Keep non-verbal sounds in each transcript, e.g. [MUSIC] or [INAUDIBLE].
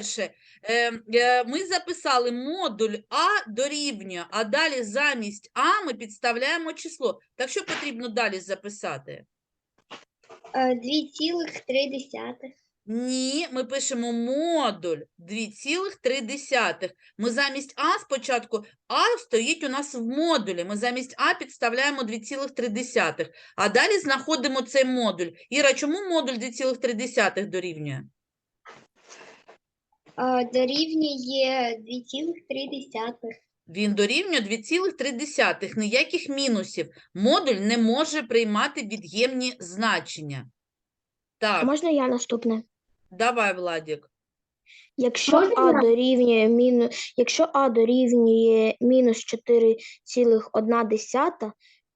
перше, е, е, ми записали модуль А дорівнює, а далі замість А ми підставляємо число. Так що потрібно далі записати? Е, 2,3. Ні, ми пишемо модуль 2,3. Ми замість А спочатку, А стоїть у нас в модулі. Ми замість А підставляємо 2,3. А далі знаходимо цей модуль. Іра, чому модуль 2,3 дорівнює? Дорівнює 2,3. Він дорівнює 2,3. Ніяких мінусів. Модуль не може приймати від'ємні значення. Так, Можна я наступне? давай, Владік. Якщо Можна А я? дорівнює мінус, якщо А дорівнює мінус 4,1,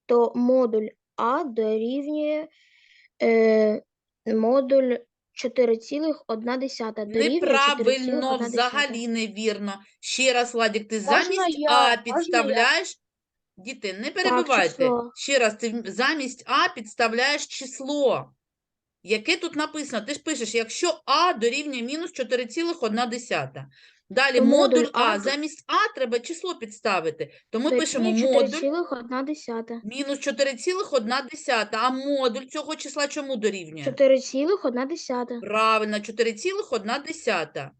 то модуль А дорівнює е, модуль 4,1. Дорівнює Неправильно, 4,1. взагалі невірно. Ще раз, Ладік, ти Можна замість я? А Можна підставляєш. Діти, не перебивайте. число. Ще раз, ти замість А підставляєш число. Яке тут написано? Ти ж пишеш, якщо А дорівнює мінус 4,1. Далі То модуль модуль А, замість А треба число підставити. То ми пишемо модуль 4,1. мінус 4,1. А модуль цього числа чому дорівнює? 4,1. Правильно, 4,1.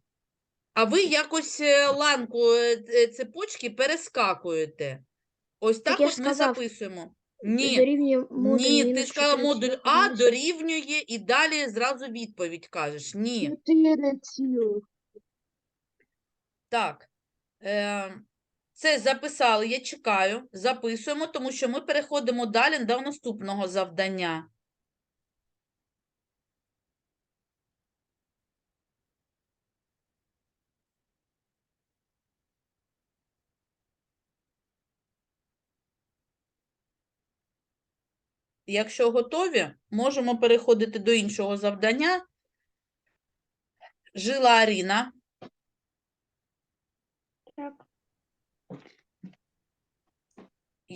А ви якось е, ланку е, е, цепочки перескакуєте. Ось так, Так я ж ми сказав, записуємо. Ні, Дорівнює модуль ні, ти мінус ж сказала модуль А 4,1. дорівнює і далі зразу відповідь кажеш. Ні. 4 цілих. Так. Е, це записали, я чекаю. Записуємо, тому що ми переходимо далі до наступного завдання. Якщо готові, можемо переходити до іншого завдання. Жила Аріна.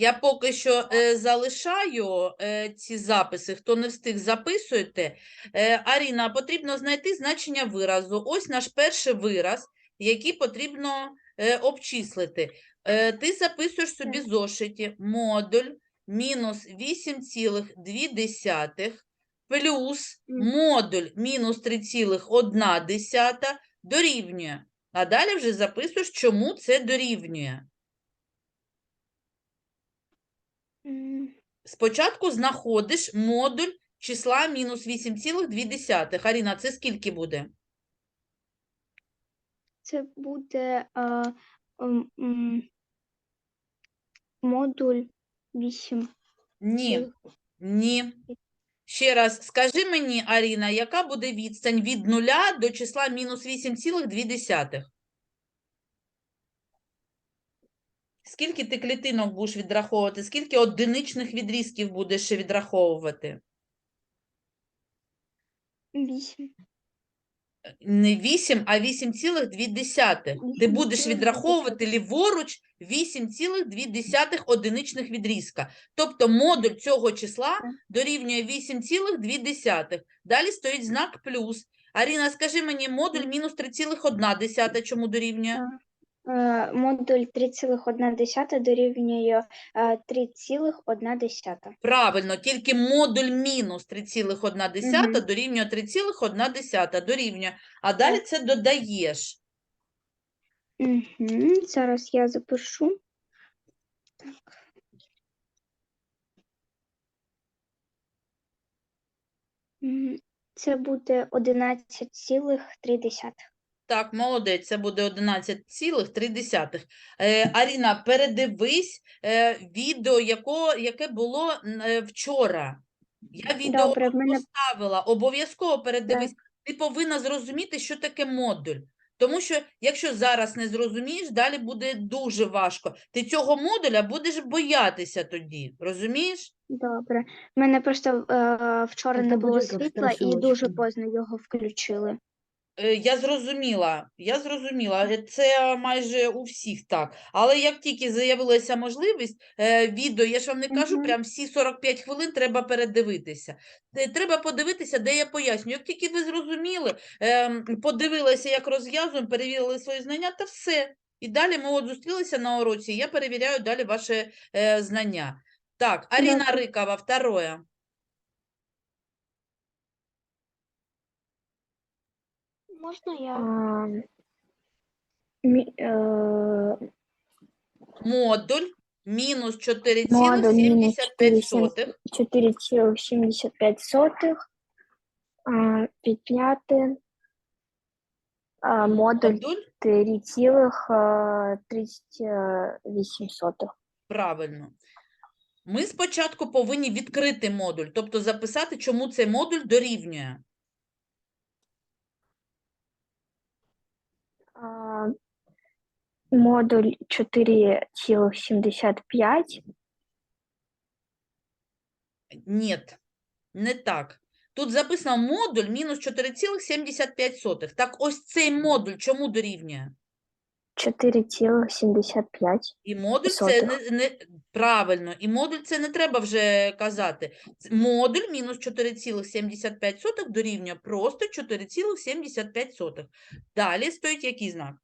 Я поки що е, залишаю е, ці записи. Хто не встиг, записуйте. Е, Аріна, потрібно знайти значення виразу. Ось наш перший вираз, який потрібно е, обчислити. Е, ти записуєш собі в зошиті модуль мінус 8,2 плюс модуль мінус 3,1 дорівнює. А далі вже записуєш, чому це дорівнює. М, Спочатку знаходиш модуль числа мінус 8,2. Аріна, це скільки буде? Це буде а, м, м, модуль 8. Ні, ні. Ще раз, скажи мені, Аріна, яка буде відстань від нуля до числа мінус 8,2? Скільки ти клітинок будеш відраховувати? Скільки одиничних відрізків будеш ще відраховувати? 8. Не 8, а 8,2. Ти будеш відраховувати ліворуч 8,2 одиничних відрізка. Тобто модуль цього числа дорівнює 8,2. Далі стоїть знак плюс. Аріна, скажи мені, модуль мінус 3,1 чому дорівнює? Е, Модуль 3,1 дорівнює е, 3,1. Правильно, тільки модуль мінус 3,1 Мгм. дорівнює 3,1 дорівнює. А далі це додаєш. Угу. Зараз я запишу. Так. Це буде 11,3. Так, молодець, це буде 11,3. Е, Аріна, передивись е, відео, яко, яке було е, вчора. Я відео Добре, в мене поставила, обов'язково передивись. Ти повинна зрозуміти, що таке модуль. Тому що, якщо зараз не зрозумієш, далі буде дуже важко. Ти цього модуля будеш боятися тоді, розумієш? добре. В мене просто е, вчора не було світла і дуже поздно його включили. Е, Я зрозуміла, я зрозуміла, це майже у всіх так. Але як тільки з'явилася можливість, е, відео, я ж вам не кажу, прям всі 45 хвилин треба передивитися. Е, Треба подивитися, де я пояснюю. Як тільки ви зрозуміли, ем, подивилися, як розв'язуємо, перевірили свої знання, та все. І далі ми от зустрілися на уроці, і я перевіряю далі ваші е, знання. Так, Аріна. Рикова, второе. Можна я? А, мі- е, Модуль мінус Модуль мінус 4,75. 4,75 а, підняти а, модуль Модуль, 3,38. правильно. Ми спочатку повинні відкрити модуль, тобто записати, чому цей модуль дорівнює. А, Модуль 4,75 Ні, не так. Тут записано модуль мінус 4,75. Так ось цей модуль чому дорівнює? 4,75. І модуль це не, не правильно, і модуль це не треба вже казати. Модуль мінус 4,75 дорівнює просто 4,75. Далі стоїть який знак?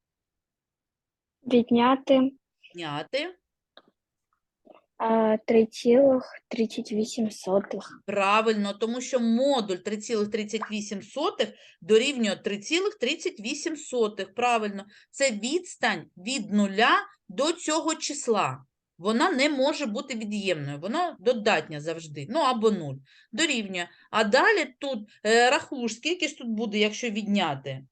Відняти Зняти. а, 3,38. Правильно, тому що модуль 3,38 дорівнює 3,38. Правильно, це відстань від нуля до цього числа. Вона не може бути від'ємною, вона додатня завжди, ну або 0. Дорівнює. А далі тут е, рахуєш, скільки ж тут буде, якщо відняти?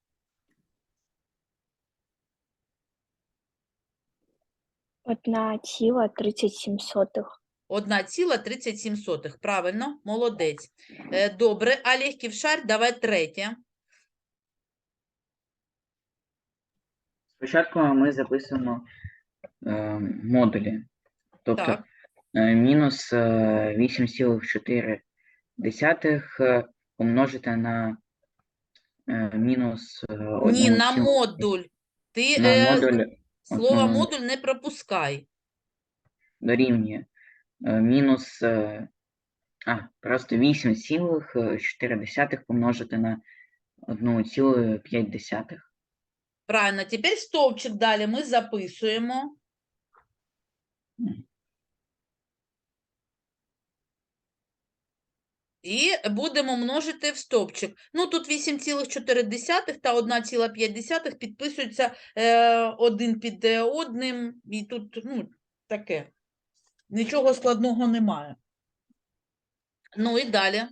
Одна ціла 37 сотих. 1,37. Правильно, молодець. Е, добре, а легкий шар, давай третє. Спочатку ми записуємо е, модулі. Тобто Так. е, мінус е, 8,4 е, помножити на е, мінус е, Ні, на 1,7. модуль. Ти на е, модуль слово основний. модуль не пропускай. дорівнює е, мінус е, а, просто 8,4 помножити на 1,5. Правильно, тепер стовпчик далі ми записуємо. Мгм. І будемо множити в стовпчик. Ну, тут 8,4 та 1,5 підписуються е, один під е, одним. І тут, ну, таке. Нічого складного немає. Ну і далі.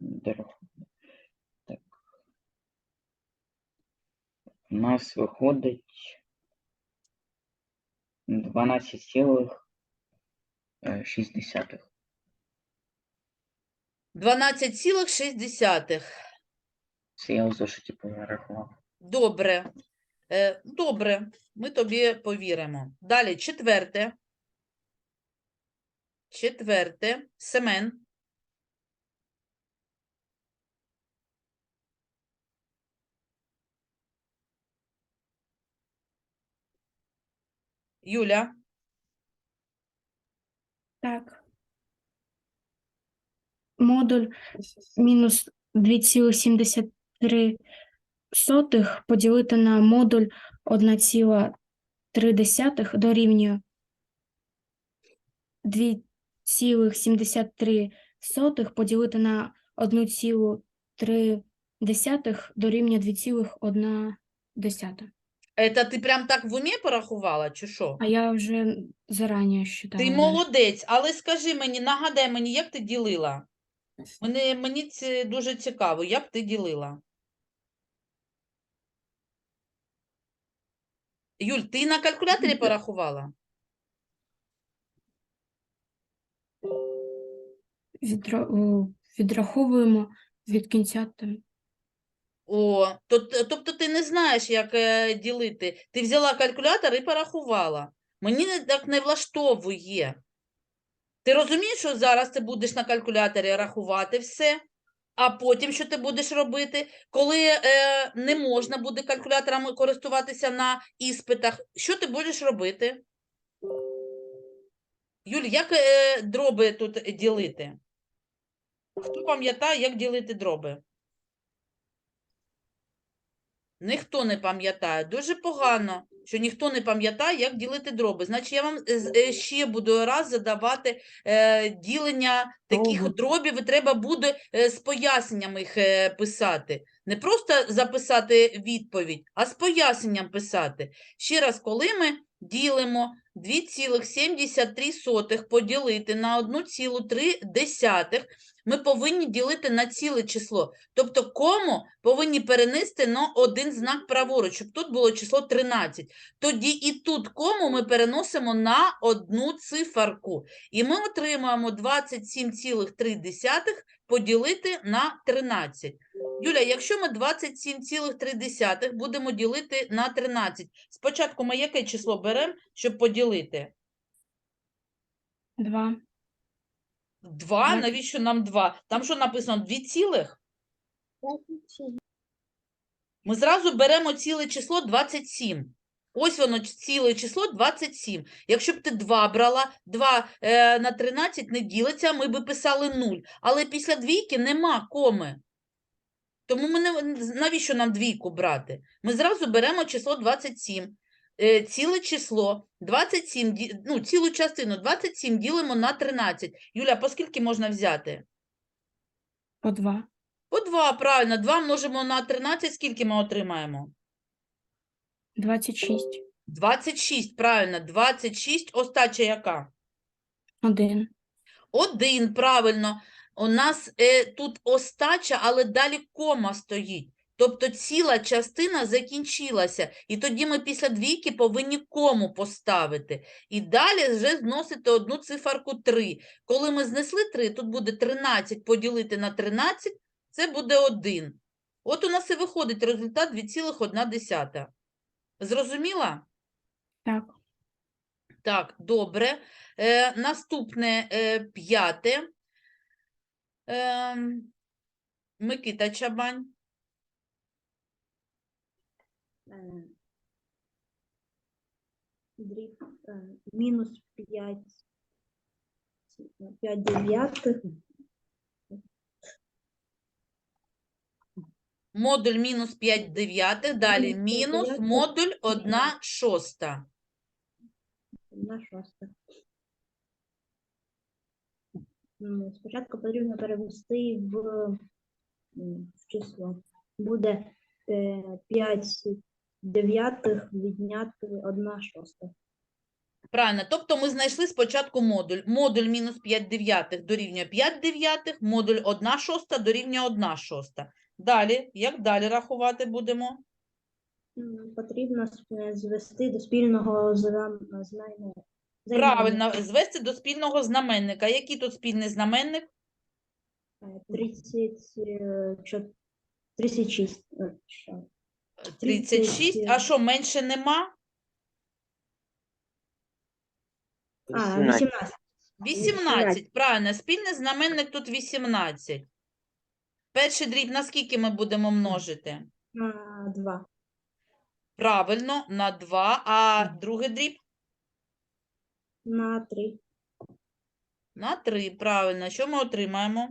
Дорахую. Так. У нас виходить 12,6. 12,6. Це я у зошиті порахував. Добре. Е, добре, ми тобі повіримо. Далі, четверте. Четверте. Семен. Юля. Так. Модуль мінус 2,73 сотих поділити на модуль 1,3 дорівнює 2,73 сотих поділити на 1,3 дорівнює 2,1. Это ти прям так в умі порахувала, чи що? А я вже зарані считала. Ти молодець, але скажи мені, нагадай мені, як ти ділила? Мені, мені це дуже цікаво, як ти ділила? Юль, ти на калькуляторі порахувала? Відра... о, Відраховуємо від кінця там. О, то, тобто ти не знаєш, як е, ділити. Ти взяла калькулятор і порахувала. Мені так не влаштовує. Ти розумієш, що зараз ти будеш на калькуляторі рахувати все, А потім що ти будеш робити? Коли е, не можна буде калькуляторами користуватися на іспитах, що ти будеш робити? Юль, як е, дроби тут ділити? Хто пам'ятає, як ділити дроби? Ніхто не пам'ятає. Дуже погано, що ніхто не пам'ятає, як ділити дроби. Значить, я вам е, е, ще буду раз задавати е, ділення таких дробів, і треба буде з поясненням їх писати. Не просто записати відповідь, а з поясненням писати. Ще раз, коли ми ділимо 2,73 поділити на 1,3, ми повинні ділити на ціле число. Тобто кому повинні перенести на один знак праворуч, щоб тут було число 13. Тоді і тут кому ми переносимо на одну циферку. І ми отримаємо 27,3 поділити на 13. Юля, якщо ми 27,3 будемо ділити на 13, спочатку ми яке число беремо, щоб поділити? Два. 2, Двадцять. навіщо нам 2? Там що написано? 2 цілих? Ми зразу беремо ціле число 27. Ось воно ч- ціле число 27. Якщо б ти 2 брала, 2 е, на 13 не ділиться, ми би писали 0. Але після двійки нема коми. Тому ми не, навіщо нам двійку брати? Ми зразу беремо число 27. Е, ціле число 27, ну, цілу частину 27 ділимо на 13. Юля, по скільки можна взяти? По два. По 2, правильно. 2 множимо на 13, скільки ми отримаємо? Двадцять шість. 26, правильно, 26, остача яка? Один. Один, правильно. У нас е, тут остача, але далі кома стоїть. Тобто ціла частина закінчилася. І тоді ми після двійки повинні кому поставити. І далі вже зносити одну циферку 3. Коли ми знесли 3, тут буде 13 поділити на 13, це буде 1. От у нас і виходить результат 2,1. Зрозуміла? Так. Так, добре. Е, наступне е, п'яте. Е, Микита Чабань. Дріб е, мінус 5, 5 дев'ятих, Модуль мінус 5 дев'ятих, далі Мінус модуль 1 шоста. одна шоста. Спочатку потрібно перевести в, в число. Буде 5 дев'ятих відняти 1 шоста. Правильно, тобто ми знайшли спочатку модуль. Модуль мінус 5 дев'ятих дорівнює 5 дев'ятих, модуль 1 шоста дорівнює 1 шоста. Далі, як далі рахувати будемо? Потрібно е, звести до спільного зна- знайменника. Правильно, звести до спільного знаменника. Який тут спільний знаменник? Е, 30, е, 36. Е, що? 36. А що, менше нема? А, 18. 18. 18, правильно, спільний знаменник тут 18. Перший дріб на скільки ми будемо множити? На 2. Правильно, на 2, а другий дріб На 3. на 3, правильно. Що ми отримаємо?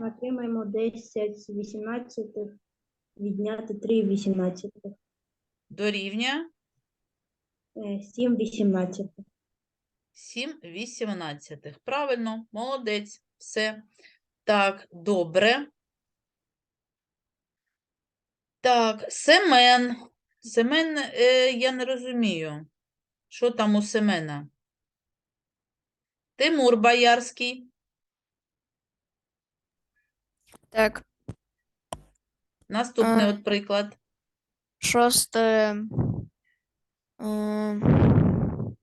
Отримаємо 10 18 відняти 3 18. Дорівнює 7 18. 7 18. Правильно, молодець, все. Так, добре. Так, Семен. Семен, е, я не розумію, що там у Семена. Тимур Боярський. Так, Наступний А. от приклад. шосте. ем,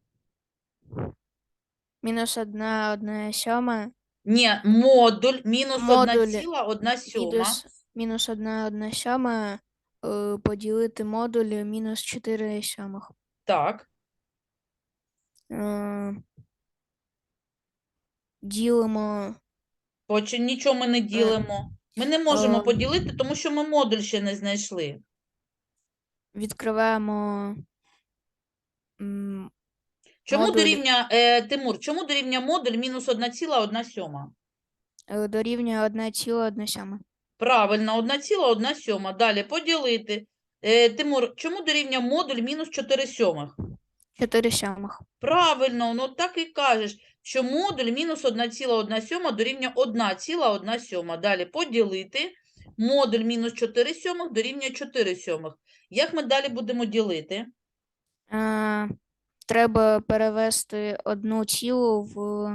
Мінус одна, одна сьома. Ні, модуль мінус Модуль 1,1 сьома. Мінус, мінус одна, одна сьома. е, Поділити модуль мінус 4 сьомих. Так, Е, Ділимо, хоч нічого ми не ділимо. Ми не можемо Ем. поділити, тому що ми модуль ще не знайшли. Відкриваємо м, Чому Модуль. дорівнює, е, Тимур, чому дорівнює модуль мінус 1,1 сьома? е, дорівнює 1,1 сьома. Правильно, 1,1 сьома. Далі поділити. Е, Тимур, чому дорівнює модуль мінус 4 сьомих? 4 сьомих. Правильно, ну так і кажеш, що модуль мінус 1,1 сьома дорівнює 1,1. Далі поділити. Модуль мінус 4 сьомих дорівнює 4 сьомих. Як ми далі будемо ділити? Е, Треба перевести одну цілу в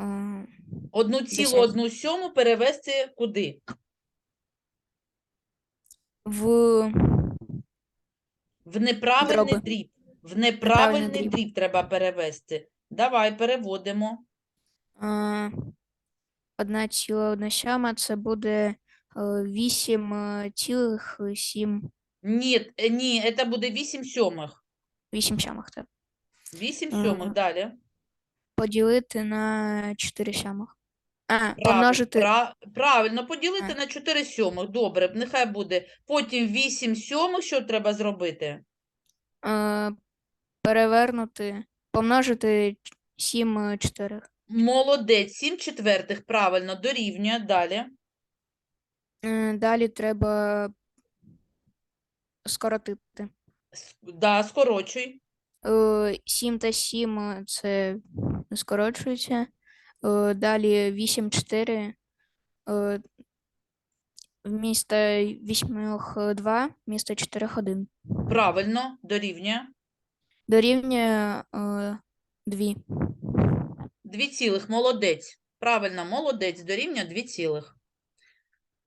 е, Одну цілу одну сьому перевести куди? в В неправильний Дроби. дріб. В неправильний дріб. дріб треба перевести. Давай переводимо. е, одна ціла одна сьома, це буде 8 цілих 7, Ні, е, ні, це буде 8 сьомих. 8 сьомих, так. 8 Ага. сьомих, далі. Поділити на 4 сьомих. А, Правиль- помножити пра- правильно, поділити А. на 4 сьомих. Добре, нехай буде. Потім 8 сьомих, що треба зробити? е, перевернути, помножити 7 чотирих. Молодець, 7 четвертих, правильно, дорівнює. Далі. Е, Далі треба скоротити. С- Да, скорочуй. 7 та 7 це скорочується. Е, Далі 8, 4. Вмісто 8 2, вмісто 4 1. Правильно, дорівнює. Дорівнює 2. Дві цілих, молодець. Правильно, молодець, дорівнює дві цілих.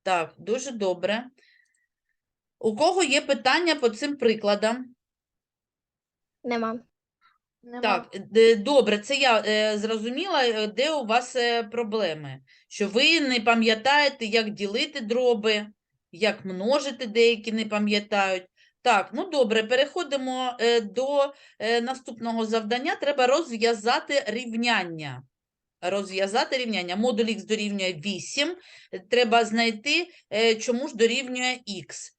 Так, дуже добре. У кого є питання по цим прикладам? Нема. Так, добре, це я е, зрозуміла, е, де у вас е, проблеми. Що ви не пам'ятаєте, як ділити дроби, як множити, деякі не пам'ятають. Так, ну добре, переходимо е, до е, наступного завдання. Треба розв'язати рівняння. Розв'язати рівняння. Модуль х дорівнює 8. е, Треба знайти, е, чому ж дорівнює х.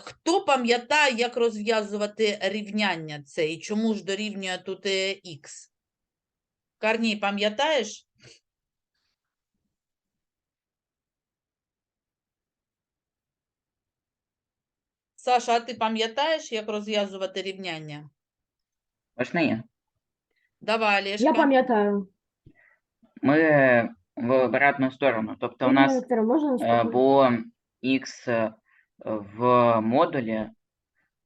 Хто пам'ятає, як розв'язувати рівняння це і чому ж дорівнює тут х? Карній, пам'ятаєш? Саша, а ти пам'ятаєш, як розв'язувати рівняння? Можна я? Давай, Я пам'ятаю. Ми в обратну сторону. Тобто у Ірина нас Вікторівна, можна е, наступне? було х в модулі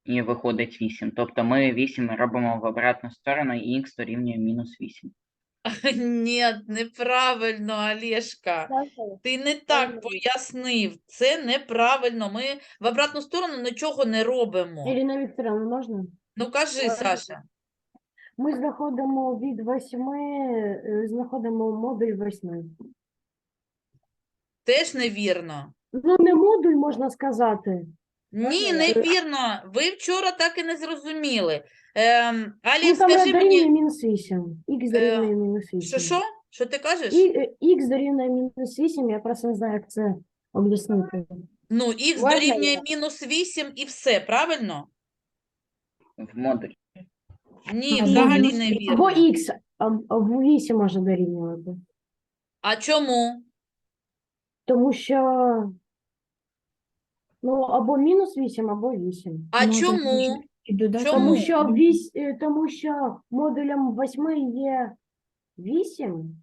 і виходить 8. Тобто ми 8 робимо в обратну сторону і х дорівнює мінус 8. [LAUGHS] Ні, неправильно, Олешка. Ти не так пояснив. Це неправильно. Ми в обратну сторону нічого не робимо. Ірина Вікторівна, можна? Ну кажи, Саша. Ми знаходимо від 8, е, знаходимо модуль 8. Теж невірно. Ну, не модуль, можна сказати. Ні, невірно. Ви вчора так і не зрозуміли. Ем, Ну, Алі, там скажи мені, мінус 8. Х дорівнює мінус 8. що що? Що ти кажеш? І, е, Х дорівнює мінус 8, я просто не знаю, як це об'яснити. Ну, х Можна дорівнює я? мінус 8 і все, правильно? В модулі. Ні, А, взагалі не Або вірно. Х, або 8 може дорівнювати. А чому? Тому що, ну, або мінус 8, або 8. А Можна чому? І додати Чому? Тому що, вісь, е, тому що модулем 8 є 8.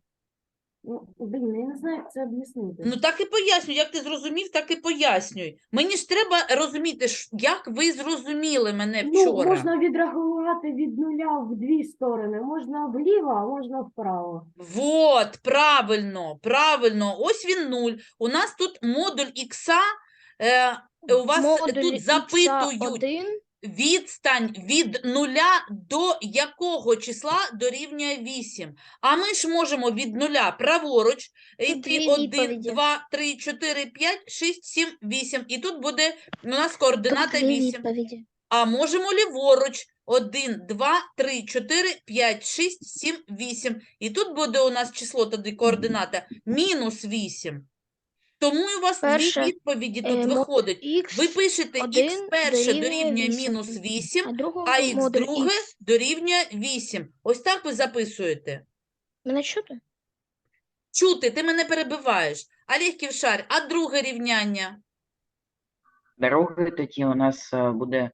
Ну, блін, я не знаю, як це об'яснити. Ну так і пояснюй, як ти зрозумів, так і пояснюй. Мені ж треба розуміти, ш- як ви зрозуміли мене Ну, вчора. можна відрахувати від нуля в дві сторони. Можна вліво, а можна вправо. Вот, правильно, правильно. Ось він нуль. У нас тут модуль ікса. Е, у вас тут запитують відстань від нуля до якого числа дорівнює 8. А ми ж можемо від нуля праворуч йти дві 1, відповіді. 2, 3, 4, 5, 6, 7, 8. І тут буде у нас координата 8. А можемо ліворуч. 1, 2, 3, 4, 5, 6, 7, 8. І тут буде у нас число тоді координата мінус 8. Тому у вас Перше, дві відповіді е, тут модуль виходить. Х, Ви пишете х перше дорівнює дорівнює вісім. мінус 8, а другому а х модуль друге дорівнює 8. Ось так ви записуєте. Мене чути? Чути, ти мене перебиваєш. Олег Ківшар, а друге рівняння? Другий тоді у нас е, буде е,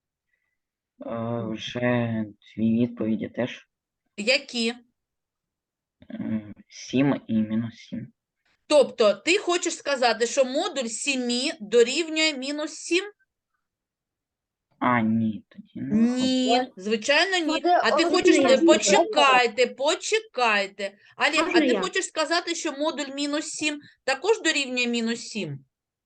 вже дві відповіді теж. Які? 7 і мінус 7. Тобто ти хочеш сказати, що модуль 7 дорівнює мінус 7? А, ні, тоді не. Ні, звичайно, ні. Буде А ти один хочеш, е, почекайте, почекайте. Олег, а Можна ти я? хочеш сказати, що модуль мінус 7 також дорівнює мінус 7?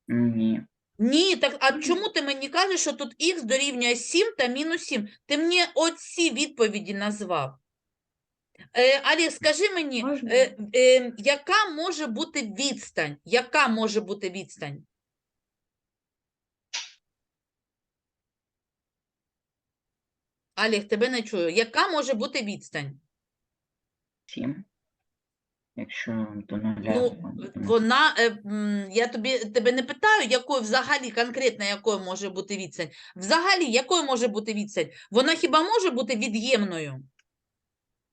Ні. Ні, так а чому ти мені кажеш, що тут х дорівнює 7 та мінус 7? Ти мені оці відповіді назвав. Е, Олег, скажи мені, е, е, яка може бути відстань? Яка може бути відстань? Олег, тебе не чую. Яка може бути відстань? 7. Якщо до нуля. Ну, вона, е, м, я тобі, тебе не питаю, якою взагалі, конкретно якою може бути відстань. Взагалі, якою може бути відстань? Вона хіба може бути від'ємною?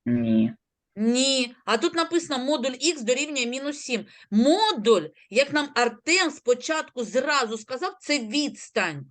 Ні. Ні. А тут написано модуль х дорівнює мінус 7. Модуль, як нам Артем спочатку зразу сказав, це відстань.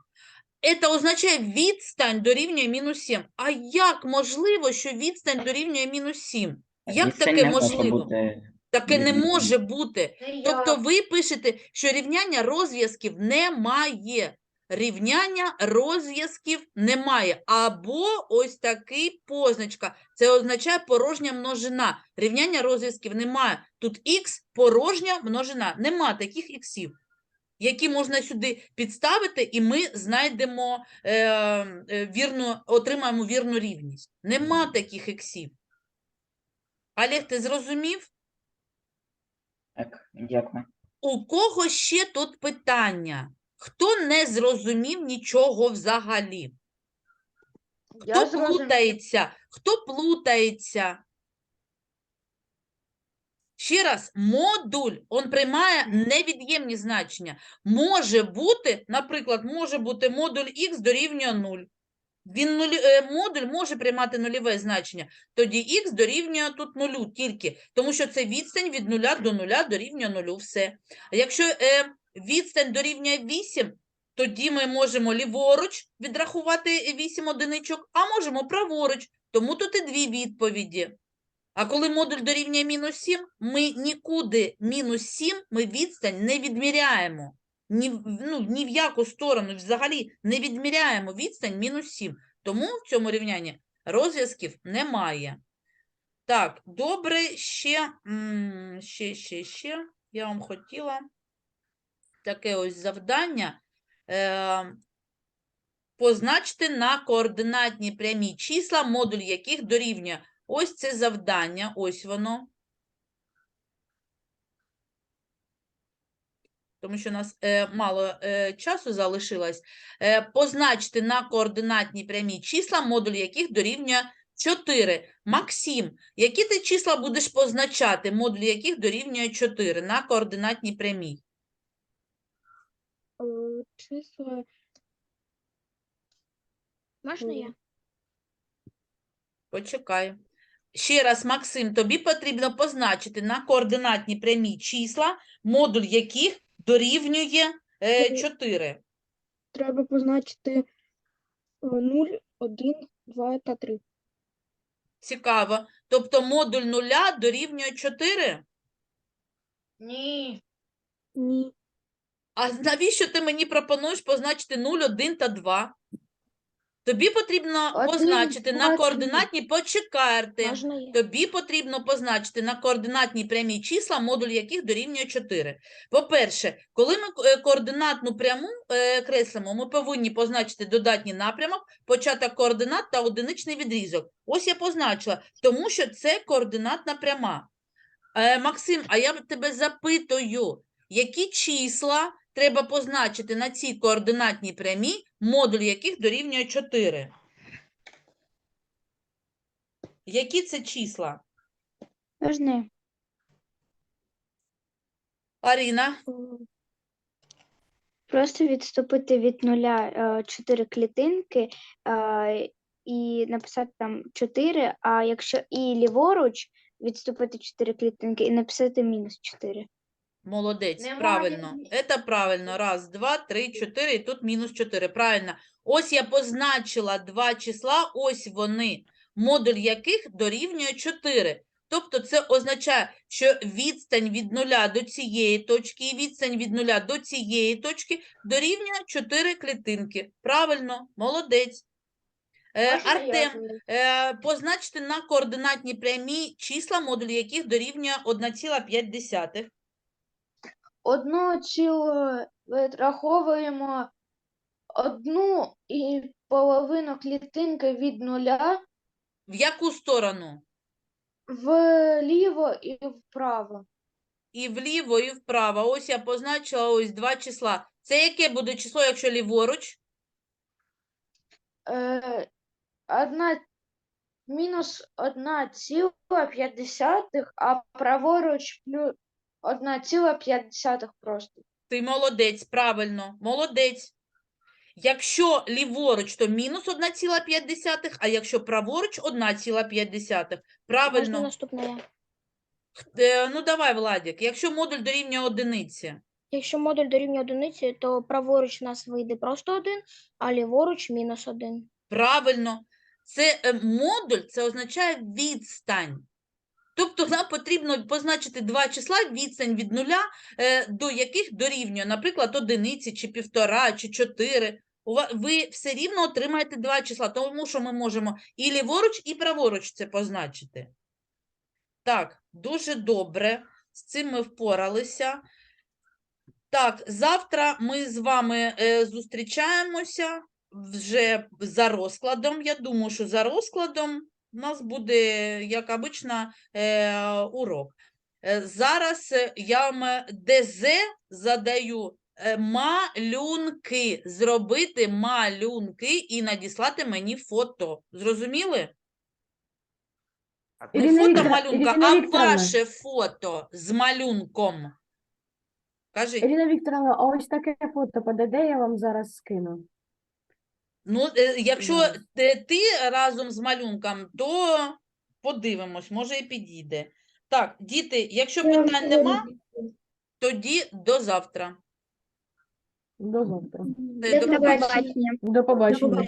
Це означає відстань дорівнює мінус 7. А як можливо, що відстань дорівнює мінус 7? Як Відстань таке не може можливо? бути Таке не може бути. Тобто ви пишете, що рівняння розв'язків немає. Рівняння розв'язків немає. Або ось такий позначка. Це означає порожня множина. Рівняння розв'язків немає. Тут х порожня множина. Нема таких іксів, які можна сюди підставити, і ми знайдемо е, е, вірну, отримаємо вірну рівність. Нема таких іксів. Олег, ти зрозумів? Так, дякую. У кого ще тут питання? Хто не зрозумів нічого взагалі? Хто плутається? Хто плутається? Ще раз, модуль, он приймає невід'ємні значення. Може бути, наприклад, може бути модуль х дорівнює 0. Він нулі, е, модуль може приймати нульове значення. Тоді х дорівнює тут нулю тільки, тому що це відстань від нуля до нуля дорівнює нулю. Все. А якщо е, відстань дорівнює 8, тоді ми можемо ліворуч відрахувати 8 одиничок, а можемо праворуч. Тому тут і дві відповіді. А коли модуль дорівнює мінус 7, ми нікуди мінус 7 ми відстань не відміряємо. Ні, ну, ні в яку сторону взагалі не відміряємо відстань мінус 7. Тому в цьому рівнянні розв'язків немає. Так, добре, ще, ще, ще, ще. Я вам хотіла таке ось завдання. Е, позначте на координатні прямі числа, модуль яких дорівнює. Ось це завдання, ось воно. Тому що у нас е, мало е, часу залишилось. Е, позначте на координатні прямі числа, модуль яких дорівнює 4. Максим, які ти числа будеш позначати, модуль яких дорівнює 4 на координатній прямій? Е, Числа. Можна я? Почекай. Ще раз, Максим, тобі потрібно позначити на координатні прямі числа, модуль яких дорівнює е, 4. Треба позначити 0, 1, 2 та 3. Цікаво. Тобто модуль нуля дорівнює 4? Ні. А навіщо ти мені пропонуєш позначити 0, 1 та 2? Тобі потрібно Один, позначити на два, три. координатні, почекай, Артем. Можна я? Тобі потрібно позначити на координатні прямі числа, модуль яких дорівнює 4. По-перше, коли ми е, координатну пряму е, креслимо, ми повинні позначити додатній напрямок, початок координат та одиничний відрізок. Ось я позначила, тому що це координатна пряма. Е, Максим, а я тебе запитую, які числа треба позначити на цій координатній прямій, модуль яких дорівнює 4? Які це числа? Можна. Аріна, Просто відступити від нуля е, 4 клітинки е, і написати там 4, а якщо і ліворуч відступити 4 клітинки і написати мінус 4. Молодець, Немає правильно. різниці. Це правильно. Раз, два, три, чотири, і тут мінус чотири. Правильно. Ось я позначила два числа, ось вони, модуль яких дорівнює 4. Тобто це означає, що відстань від нуля до цієї точки і відстань від нуля до цієї точки дорівнює 4 клітинки. Правильно, молодець. Е, Артем, Е, позначте на координатній прямій числа, модуль яких дорівнює 1,5 одну цілу вираховуємо одну і половину клітинки від нуля В яку сторону? вліво і вправо. І вліво, і вправо. Ось я позначила ось два числа. Це яке буде число, якщо ліворуч? Е, Одна мінус 1,5, а праворуч плюс. 1,5 просто. Ти молодець, правильно, молодець. Якщо ліворуч, то мінус 1,5, а якщо праворуч 1,5. Можна Правильно. наступне я? Ну давай, Владик, якщо модуль дорівнює одиниці. Якщо модуль дорівнює одиниці, то праворуч у нас вийде просто один, а ліворуч мінус один. Правильно, це е, модуль, це означає відстань. Тобто нам потрібно позначити два числа, відстань від нуля, е, до яких дорівнює, наприклад, одиниці, чи півтора, чи чотири. Ви все рівно отримаєте два числа, тому що ми можемо і ліворуч, і праворуч це позначити. Так, дуже добре. З цим ми впоралися. Так, завтра ми з вами е, зустрічаємося вже за розкладом. Я думаю, що за розкладом у нас буде, як обично, е, урок. Е, Зараз е, я вам ДЗ задаю малюнки. Зробити малюнки і надіслати мені фото. Зрозуміли? Не Ірина фото малюнка, Ірина а ваше фото з малюнком. Кажіть. Ірина Вікторовна, а ось таке фото подойде, я вам зараз скину. Ну, е, якщо ти, ти разом з малюнком, то подивимось, може і підійде. Так, діти, якщо питань нема, тоді до завтра. До завтра. Е, До побачення. побачення. До побачення.